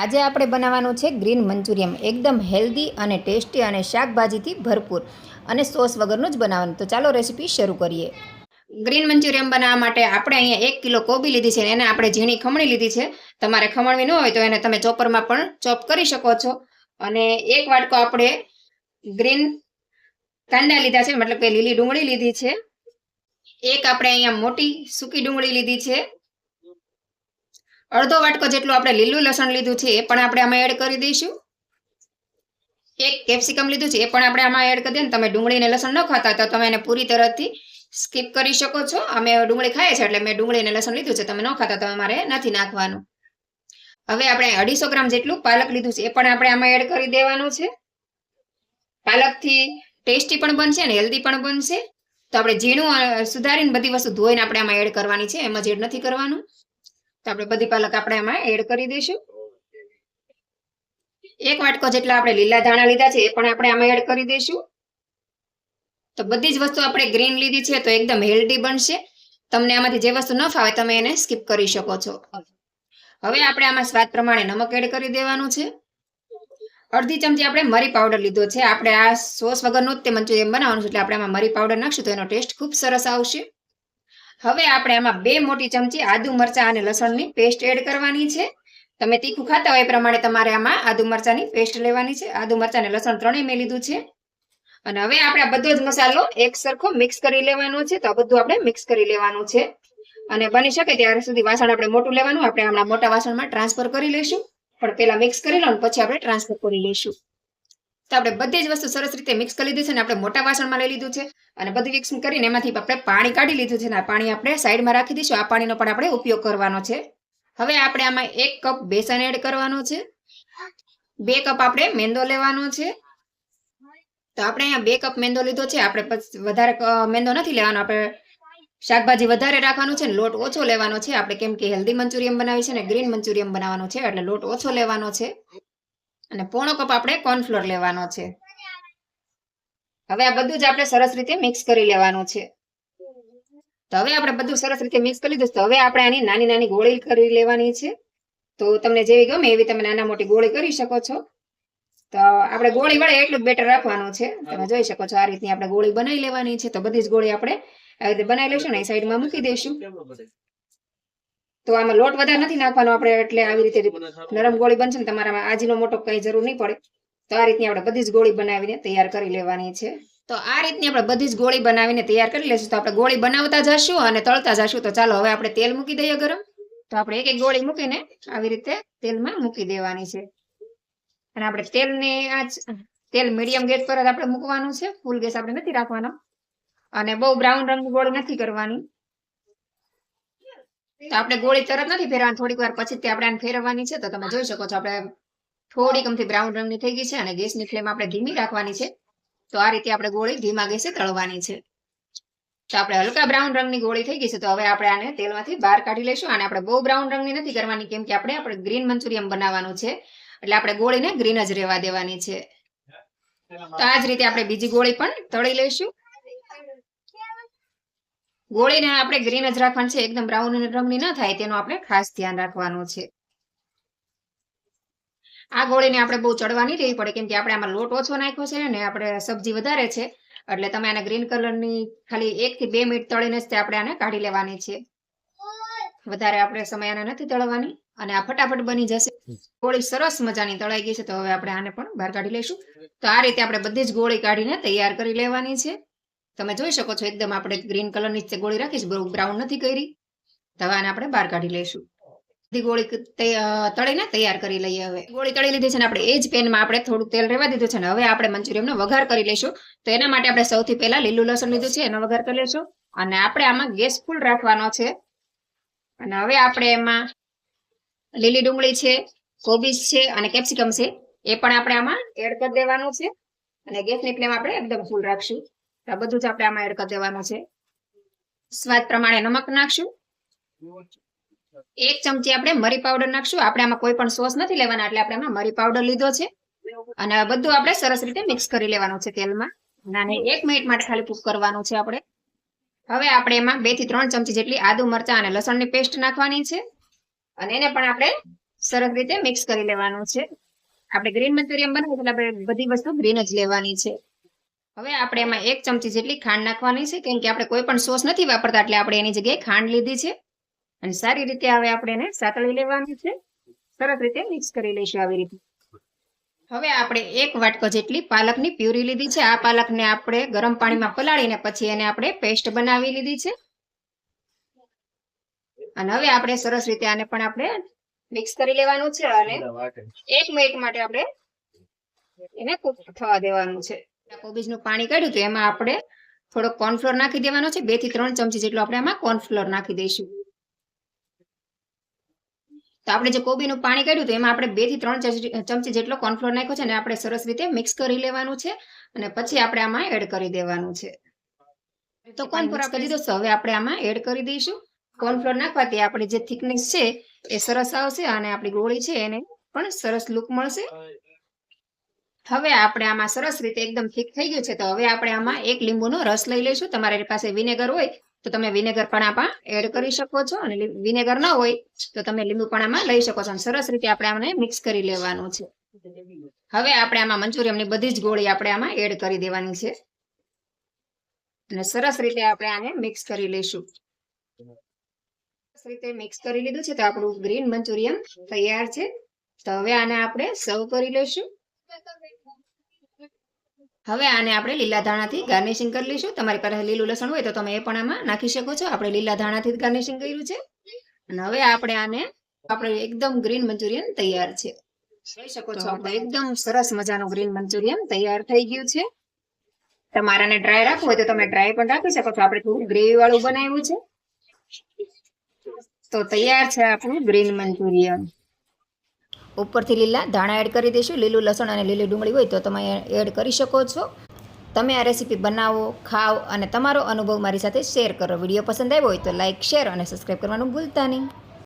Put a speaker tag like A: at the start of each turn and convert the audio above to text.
A: આજે આપણે બનાવવાનું છે ગ્રીન મંચુરિયમ એકદમ હેલ્ધી અને ટેસ્ટી અને શાકભાજીથી ભરપૂર. અને સોસ વગરનું જ બનાવવાનું. તો ચાલો રેસીપી શરૂ કરીએ. ગ્રીન મંચુરિયમ બનાવવા માટે આપણે અહીંયા એક કિલો કોબી લીધી છે એને આપણે ઝીણી ખમણી લીધી છે. તમારે ખમણવી ન હોય તો એને તમે ચોપરમાં પણ ચોપ કરી શકો છો. અને એક વાટકો આપણે ગ્રીન કાંદા લીધા છે, મતલબ કે લીલી ડુંગળી લીધી છે. એક આપણે અહીંયા મોટી સૂકી ડુંગળી લીધી છે. અડધો વાટકો જેટલું આપણે લીલું લસણ લીધું છે એ પણ આપણે આમાં એડ કરી દઈશું. એક કેપ્સિકમ લીધું છે એ પણ આપણે આમાં એડ કરી દઈએ તમે ડુંગળીને લસણ ન ખાતા તો તમે એને પૂરી તરફથી સ્કીપ કરી શકો છો. અમે ડુંગળી ખાઈએ છીએ એટલે મેં ડુંગળીને લસણ લીધું છે. તમે ન ખાતા તો અમારે નથી નાખવાનું. હવે આપણે અઢીસો ગ્રામ જેટલું પાલક લીધું છે એ પણ આપણે આમાં એડ કરી દેવાનું છે. પાલકથી ટેસ્ટી પણ બનશે અને હેલ્ધી પણ બનશે. તો આપણે ઝીણું સુધારીને બધી વસ્તુ ધોઈને આપણે આમાં એડ કરવાની છે. એમાં જ એડ નથી કરવાનું. તો આપણે બધી પાલક આપણે આમાં એડ કરી દઈશું. એક વાટકો જેટલા આપણે લીલા ધાણા લીધા છે એ પણ આપણે આમાં એડ કરી દઈશું. તો બધી જ વસ્તુ આપણે ગ્રીન લીધી છે તો એકદમ હેલ્ધી બનશે. તમને આમાંથી જે વસ્તુ ન ફાવે તમે એને સ્કીપ કરી શકો છો. હવે આપણે આમાં સ્વાદ પ્રમાણે નમક એડ કરી દેવાનું છે. અડધી ચમચી આપણે મરી પાવડર લીધો છે. આપણે આ સોસ વગરનું જ તે મંચુરિયન બનાવવાનું છે એટલે આપણે આમાં મરી પાવડર નાખશું તો એનો ટેસ્ટ ખૂબ સરસ આવશે. હવે આપણે આમાં બે મોટી ચમચી આદુ મરચાં અને લસણની પેસ્ટ એડ કરવાની છે. તમે તીખું ખાતા હોય એ પ્રમાણે તમારે આમાં આદુ મરચાની પેસ્ટ લેવાની છે. આદુ મરચાં અને લસણ ત્રણેય મેં લીધું છે. અને હવે આપણે આ બધો જ મસાલો એક સરખો મિક્સ કરી લેવાનો છે. તો આ બધું આપણે મિક્સ કરી લેવાનું છે. અને બની શકે ત્યાર સુધી વાસણ આપણે મોટું લેવાનું. આપણે હમણાં મોટા વાસણમાં ટ્રાન્સફર કરી લઈશું. પણ પેલા મિક્સ કરી લો પછી આપણે ટ્રાન્સફર કરી લઈશું. તો આપણે બધી જ વસ્તુ સરસ રીતે મિક્સ કરી લીધી છે અને આપણે મોટા વાસણમાં લઈ લીધું છે. અને બધી મિક્સ કરીને એમાંથી આપણે પાણી કાઢી લીધું છે અને આ પાણી આપણે સાઈડમાં રાખી દઈશું. આ પાણીનો પણ આપણે ઉપયોગ કરવાનો છે. હવે આપણે આમાં એક કપ બેસન એડ કરવાનો છે. બે કપ આપણે મેંદો લેવાનો છે. તો આપણે અહીંયા બે કપ મેંદો લીધો છે. આપણે વધારે મેંદો નથી લેવાનો. આપણે શાકભાજી વધારે રાખવાનું છે લોટ ઓછો લેવાનો છે. આપણે કેમ કે હેલ્ધી મંચુરિયમ બનાવી છે ને ગ્રીન મંચુરિયમ બનાવવાનું છે. એટલે લોટ ઓછો લેવાનો છે. અને પોણો કપ આપણે કોર્નફ્લોર લેવાનો છે. હવે આ બધું જ આપણે સરસ રીતે મિક્સ કરી લેવાનું છે. તો હવે આપણે બધું સરસ રીતે મિક્સ કરી લીધું તો હવે આપણે આની નાની નાની ગોળી કરી લેવાની છે. તો તમને જેવી ગમે એવી તમે નાના મોટી ગોળી કરી શકો છો. તો આપણે ગોળી વળે એટલું બેટર રાખવાનું છે. તમે જોઈ શકો છો આ રીતની આપણે ગોળી બનાવી લેવાની છે. તો બધી જ ગોળી આપણે આવી રીતે બનાવી લઈશું ને એ સાઈડમાં મૂકી દઈશું. તો આમાં લોટ વધારે નથી નાખવાનો આપણે એટલે આવી રીતે નરમ ગોળી બનશે ને તમારામાં આજીનો મોટો કઈ જરૂર નહીં પડે. તો આ રીતની આપણે બધી જ ગોળી બનાવીને તૈયાર કરી લેવાની છે. તો આ રીતની આપણે બધી જ ગોળી બનાવીને તૈયાર કરી લેશું. તો આપણે ગોળી બનાવતા જશું અને તળતા જશું. તો ચાલો હવે આપણે તેલ મૂકી દઈએ ગરમ. તો આપણે એક એક ગોળી મૂકીને આવી રીતે તેલમાં મૂકી દેવાની છે. અને આપણે તેલને આ તેલ મીડિયમ ગેસ પર જ આપણે મૂકવાનું છે. ફૂલ ગેસ આપણે નથી રાખવાનો. અને બહુ બ્રાઉન રંગની ગોળી નથી કરવાની. તો આપણે ગોળી તરત નથી ફેરવાની થોડીક વાર પછી તે આપણે આને ફેરવવાની છે, તો તમે જોઈ શકો છો આપણે થોડીક અમથી બ્રાઉન રંગની થઈ ગઈ છે અને ગેસની ફ્લેમ આપણે ધીમી રાખવાની છે. તો આ રીતે આપણે ગોળી ધીમા ગેસે તળવાની છે. તો આપણે હલકા બ્રાઉન રંગની ગોળી થઈ ગઈ છે, તો હવે આપણે આને તેલમાંથી બહાર કાઢી લઈશું અને આપણે બહુ બ્રાઉન રંગની નથી કરવાની, કેમ કે આપણે આપણે ગ્રીન મંચુરિયમ બનાવવાનું છે. એટલે આપણે ગોળીને ગ્રીન જ રહેવા દેવાની છે. તો આ જ રીતે આપણે બીજી ગોળી પણ તળી લઈશું. ગોળીને આપણે ગ્રીન જ રાખવાની છે. એકદમ બ્રાઉન રંગની ન થાય, તેનું આપણે ખાસ ધ્યાન રાખવાનું છે. આ ગોળીને આપણે બહુ ચડવાની રહેવી પડે, કેમ કે આપણે આમાં લોટ ઓછો નાખ્યો છે ને આપણે સબ્જી વધારે છે, એટલે તમે આને ગ્રીન કલરની ખાલી એક થી બે મિનિટ તળીને જ આપણે આને કાઢી લેવાની છે. વધારે આપણે સમય આને નથી તળવાની, અને આ ફટાફટ બની જશે. ગોળી સરસ મજાની તળાઈ ગઈ છે, તો હવે આપણે આને પણ બહાર કાઢી લઈશું. તો આ રીતે આપણે બધી જ ગોળી કાઢીને તૈયાર કરી લેવાની છે. તમે જોઈ શકો છો, એકદમ આપણે ગ્રીન કલરની જ ગોળી રાખીશ બહુ બ્રાઉન નથી કરી. તવાને આપણે બહાર કાઢી લઈશું. બધી ગોળી તળીને તૈયાર કરી લઈએ હવે. ગોળી તળી લીધી છે ને આપણે એ જ પેનમાં આપણે થોડું તેલ રહેવા દીધું છે ને હવે આપણે મંચુરિયમનો વઘાર કરી લઈશું. તો એના માટે આપણે સૌથી પહેલા લીલું લસણ લીધું છે, એનો વઘાર કરી લઈશું. અને આપણે આમાં ગેસ ફૂલ રાખવાનો છે. અને હવે આપણે એમાં લીલી ડુંગળી છે, કોબીજ છે અને કેપ્સિકમ છે, એ પણ આપણે આમાં એડ કરી દેવાનું છે. અને ગેસની ફ્લેમ આપણે એકદમ ફૂલ રાખશું. આ બધું જ આપણે આમાં એડ કરી દેવાનું છે. સ્વાદ પ્રમાણે નમક નાખશું. એક ચમચી આપણે મરી પાવડર નાખશું. આપણે આમાં કોઈ પણ સોસ નથી લેવાના, એટલે આપણે આમાં મરી પાવડર લીધો છે. અને બધું આપણે સરસ રીતે મિક્સ કરી લેવાનું છે તેલમાં. નાને એક મિનિટ માટે ખાલી કુક કરવાનું છે આપણે. હવે આપણે એમાં બેથી ત્રણ ચમચી જેટલી આદુ મરચાં અને લસણની પેસ્ટ નાખવાની છે. અને એને પણ આપણે સરસ રીતે મિક્સ કરી લેવાનું છે. આપણે ગ્રીન મંચુરિયમ બનાવીએ એટલે આપણે બધી વસ્તુ ગ્રીન જ લેવાની છે. હવે આપણે એમાં એક ચમચી જેટલી ખાંડ નાખવાની છે કેમ કે આપણે કોઈ પણ સોસ નથી વાપરતા એટલે આપણે એની જગ્યાએ ખાંડ લીધી છે. અને સારી રીતે હવે આપણે એને સાતળી લેવાની છે. સરસ રીતે મિક્સ કરી લઈશું આવી રીતે. હવે આપણે એક વાટકો જેટલી પાલકની પ્યુરી લીધી છે. આ પાલકને આપણે ગરમ પાણીમાં પલાળીને પછી એને આપણે પેસ્ટ બનાવી લીધી છે. અને હવે આપણે સરસ રીતે આને પણ આપણે મિક્સ કરી લેવાનું છે અને એક મિનિટ માટે આપણે એને કુક થવા દેવાનું છે. કોબીજનું પાણી કાઢ્યું તો એમાં આપણે થોડો કોર્નફ્લોર નાખી દેવાનો છે બેથી ત્રણ ચમચી જેટલો આપણે આમાં કોર્નફ્લોર નાખી દઈશું. તો આપણે જે કોબીનું પાણી કાઢ્યું તો એમાં આપણે બેથી ત્રણ ચમચી- જેટલો કોર્નફ્લોર નાખ્યો છે અને આપણે સરસ રીતે મિક્સ કરી લેવાનું છે અને પછી આપણે આમાં એડ કરી દેવાનું છે. તો કોર્નફ્લોર આપણે દીધો હવે આપણે આમાં એડ કરી દઈશું. કોર્નફ્લોર નાખવાથી આપણી જે થિકનેસ છે એ સરસ આવશે અને આપણી ગોળી છે એને પણ સરસ લુક મળશે. હવે આપણે આમાં સરસ રીતે એકદમ ફિક થઈ ગયું છે. તો હવે આપણે આમાં એક લીંબુનો રસ લઈ લઈશું. તમારી પાસે વિનેગર હોય તો તમે વિનેગર પણ આમાં એડ કરી શકો છો અને વિનેગર ન હોય તો તમે લીંબુ પણ આમાં લઈ શકો છો. અને સરસ રીતે આપણે આને મિક્સ કરી લેવાનું છે. હવે આપણે આમાં મંચુરિયમની બધી જ ગોળી આપણે આમાં એડ કરી દેવાની છે. અને સરસ રીતે આપણે આને મિક્સ કરી લઈશું. રીતે મિક્સ કરી લીધું છે તો આપણું ગ્રીન મંચુરિયમ તૈયાર છે. તો હવે આને આપણે સર્વ કરી લઈશું. હવે આને આપણે લીલા ધાણાથી ગાર્નિશિંગ કરી લઈશું. તમારી પાસે લીલું લસણ હોય તો તમે એ પણ આમાં નાખી શકો છો. આપણે લીલા ધાણાથી ગાર્નિશિંગ કર્યું છે. અને હવે આપણે આને આપણે એકદમ ગ્રીન મંચુરિયન તૈયાર છે. જોઈ શકો છો આપણે એકદમ સરસ મજાનું ગ્રીન મંચુરિયન તૈયાર થઈ ગયું છે. તમારે આને ડ્રાય રાખવું હોય તો તમે ડ્રાય પણ રાખી શકો છો. આપણે થોડું ગ્રેવી વાળું બનાવ્યું છે. તો તૈયાર છે આપણું ગ્રીન મંચુરિયન. ઉપરથી લીલા ધાણા એડ કરી દઈશું લીલું લસણ અને લીલી ડુંગળી હોય તો તમે એડ કરી શકો છો. તમે આ રેસીપી બનાવો, ખાઓ અને તમારો અનુભવ મારી સાથે શેર કરો. વીડિયો પસંદ આવ્યો હોય તો લાઇક શેર અને સબસ્ક્રાઈબ કરવાનું ભૂલતા નહીં.